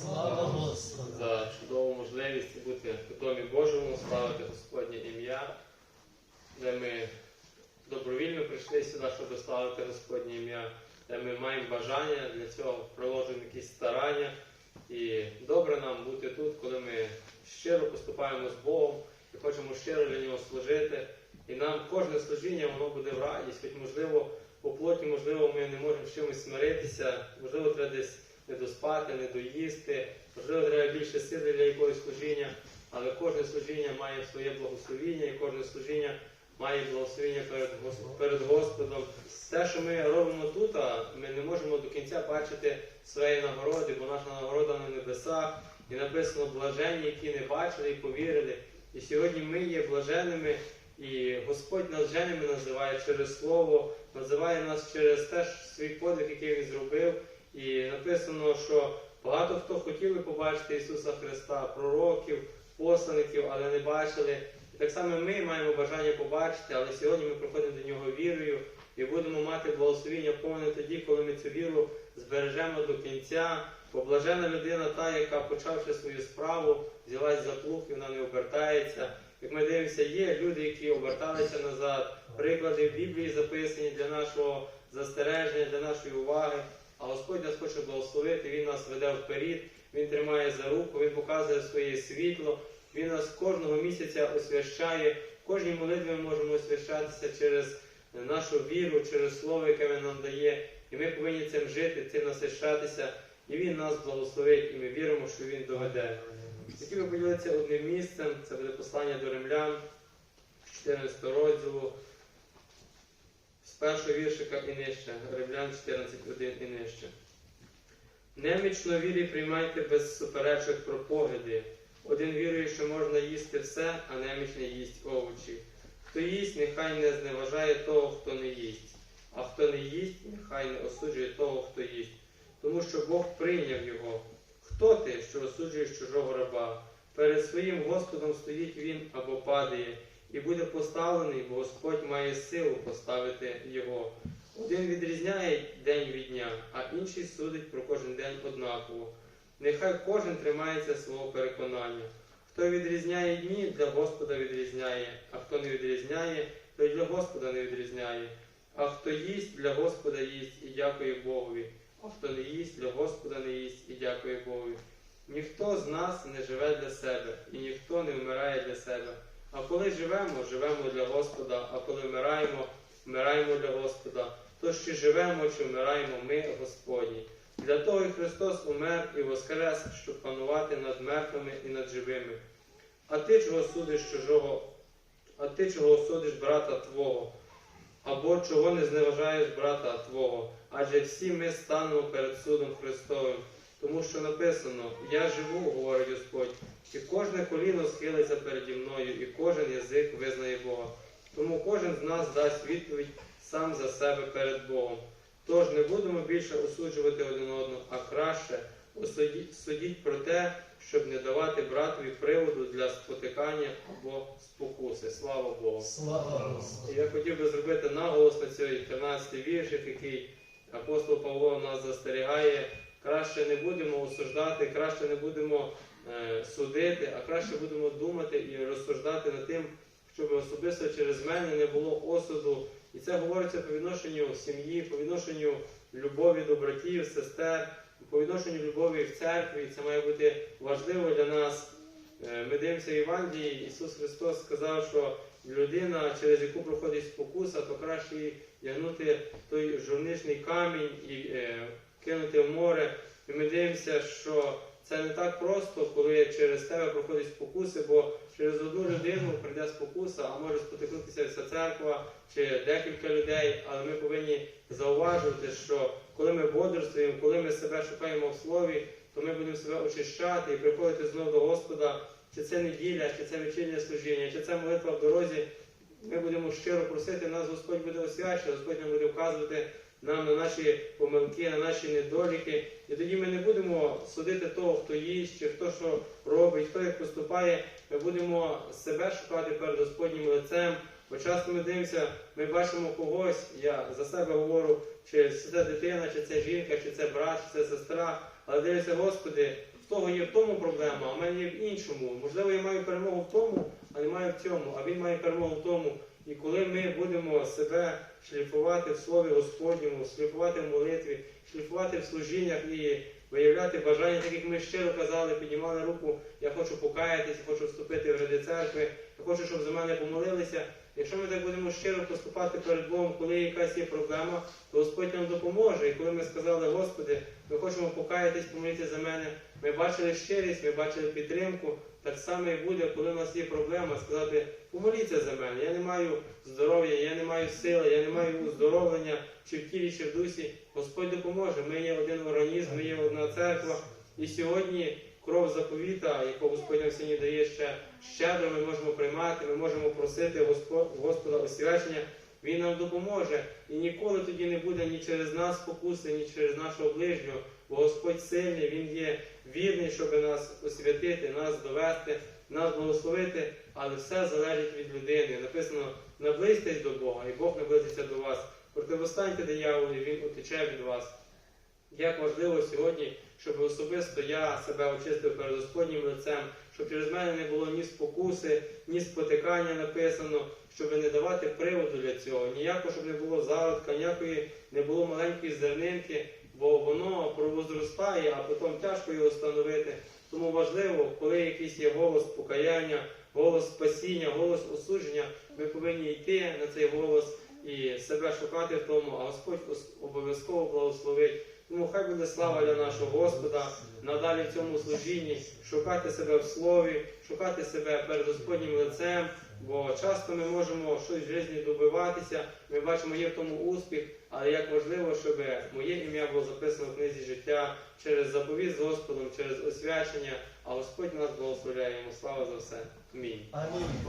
Слава Господу! за чудову можливість бути в домі Божому, славити Господнє ім'я, де ми добровільно прийшли сюди, щоб славити Господнє ім'я, де ми маємо бажання для цього, приложимо якісь старання. І добре нам бути тут, коли ми щиро поступаємо з Богом і хочемо щиро для нього служити. І нам кожне служіння воно буде в радість, хоч можливо по плоті, можливо, ми не можемо з чимось смиритися, можливо, треба десь не доспати, не доїсти, можливо, треба більше сили для якогось служіння, але кожне служіння має своє благословіння, і кожне служіння має благословіння перед, перед Господом. Те, що ми робимо тут, ми не можемо до кінця бачити своєї нагороди, бо наша нагорода на небесах, і написано блаженні, які не бачили і повірили. І сьогодні ми є блаженними, і Господь нас женими називає через Слово, називає нас через те, свій подвиг, який Він зробив. І написано, що багато хто хотіли побачити Ісуса Христа, пророків, послаників, але не бачили. І так само ми маємо бажання побачити, але сьогодні ми приходимо до нього вірою і будемо мати благословіння повне тоді, коли ми цю віру збережемо до кінця. Бо блажена людина та, яка почавши свою справу, взялась за плуг і вона не обертається. Як ми дивимося, є люди, які оберталися назад. Приклади в Біблії записані для нашого застереження, для нашої уваги. А Господь нас хоче благословити, Він нас веде вперед, Він тримає за руку, Він показує своє світло, Він нас кожного місяця освящає. В кожній молитві ми можемо освящатися через нашу віру, через слово, яке Він нам дає. І ми повинні цим жити, цим насищатися. І Він нас благословить, і ми віримо, що Він доведе. Хотів би поділитися одним місцем, це буде послання до римлян, 14 розділу, першого віршика і нижче, римлян 14.1 і нижче. Немічно вірі приймайте без суперечок про погляди. Один вірує, що можна їсти все, а неміч не їсть овочі. Хто їсть, нехай не зневажає того, хто не їсть, а хто не їсть, нехай не осуджує того, хто їсть. Тому що Бог прийняв його. Хто ти, що осуджуєш чужого раба? Перед своїм Господом стоїть він або падає, і буде поставлений, бо Господь має силу поставити його. Один відрізняє день від дня, а інший судить про кожен день однаково. Нехай кожен тримається свого переконання. Хто відрізняє дні, для Господа відрізняє, а хто не відрізняє, той для Господа не відрізняє. А хто їсть, для Господа їсть і дякує Богові, а хто не їсть, для Господа не їсть і дякує Богові. Ніхто з нас не живе для себе, і ніхто не вмирає для себе. А коли живемо, живемо для Господа, а коли вмираємо, вмираємо для Господа. Тож чи живемо, чи вмираємо ми, Господні. Для того і Христос умер і воскрес, щоб панувати над мертвими і над живими. А ти чого судиш чужого, а ти чого судиш брата Твого, або чого не зневажаєш брата Твого, адже всі ми станемо перед судом Христовим. Тому що написано, я живу, говорить Господь, і кожне коліно схилиться переді мною, і кожен язик визнає Бога. Тому кожен з нас дасть відповідь сам за себе перед Богом. Тож не будемо більше осуджувати один одного, а краще осудіть, судіть про те, щоб не давати братові приводу для спотикання або спокуси. Слава Богу. Слава! І Я хотів би зробити наголос на цей 13 віршик, який апостол Павло нас застерігає. Краще не будемо осуждати, краще не будемо е, судити, а краще будемо думати і розсуждати над тим, щоб особисто через мене не було осуду. І це говориться по відношенню сім'ї, по відношенню любові до братів, сестер, по відношенню любові в церкві. Це має бути важливо для нас. Е, Ми дивимося в Ісус Христос сказав, що людина, через яку проходить спокуса, то краще їй тягнути той журничний камінь і е, кинути в море. І ми дивимося, що це не так просто, коли через тебе проходять спокуси, бо через одну людину прийде спокуса, а може спотикнутися вся церква чи декілька людей. Але ми повинні зауважувати, що коли ми бодрствуємо, коли ми себе шукаємо в слові, то ми будемо себе очищати і приходити знову до Господа, чи це неділя, чи це вечірнє служіння, чи це молитва в дорозі. Ми будемо щиро просити, нас Господь буде освячувати, Господь нам буде вказувати нам на наші помилки, на наші недоліки. І тоді ми не будемо судити того, хто їсть, чи хто що робить, хто як поступає. Ми будемо себе шукати перед Господнім лицем. Бо часто ми дивимося, ми бачимо когось, я за себе говорю, чи це дитина, чи це жінка, чи це брат, чи це сестра. Але дивися, Господи, в того є в тому проблема, а в мене є в іншому. Можливо, я маю перемогу в тому, а не маю в цьому, а він має перемогу в тому. І коли ми будемо себе шліфувати в Слові Господньому, шліфувати в молитві, шліфувати в служіннях і виявляти бажання, так як ми щиро казали, піднімали руку, я хочу покаятися, хочу вступити в ради церкви, я хочу, щоб за мене помолилися. Якщо ми так будемо щиро поступати перед Богом, коли якась є проблема, то Господь нам допоможе. І коли ми сказали, Господи, ми хочемо покаятись, помолитися за мене, ми бачили щирість, ми бачили підтримку. Так само і буде, коли у нас є проблема, сказати, помоліться за мене. Я не маю здоров'я, я не маю сили, я не маю оздоровлення чи в тілі, чи в дусі. Господь допоможе. Ми є один організм, ми є одна церква. І сьогодні кров заповіта, яку Господь нам сьогодні дає ще щедро, ми можемо приймати, ми можемо просити Господа освячення. Він нам допоможе. І ніколи тоді не буде ні через нас спокуси, ні через нашого ближнього. Бо Господь сильний, Він є вірний, щоб нас освятити, нас довести, нас благословити, але все залежить від людини. Написано, наблизьтесь до Бога, і Бог наблизиться до вас. Противостаньте дияволу, і він утече від вас. Як важливо сьогодні, щоб особисто я себе очистив перед Господнім лицем, щоб через мене не було ні спокуси, ні спотикання написано, щоб не давати приводу для цього. Ніяко, щоб не було зародка, ніякої не було маленької зернинки, бо воно провозростає, а потім тяжко його встановити. Тому важливо, коли якийсь є голос покаяння, голос спасіння, голос осудження, ми повинні йти на цей голос і себе шукати в тому, а Господь обов'язково благословить. Тому хай буде слава для нашого Господа надалі в цьому служінні, шукати себе в слові, шукати себе перед Господнім лицем, бо часто ми можемо щось в житті добиватися, ми бачимо, є в тому успіх, але як важливо, щоб моє ім'я було записано в книзі життя через заповіт з Господом, через освячення, а Господь нас благословляє. Йому слава за все. Амінь.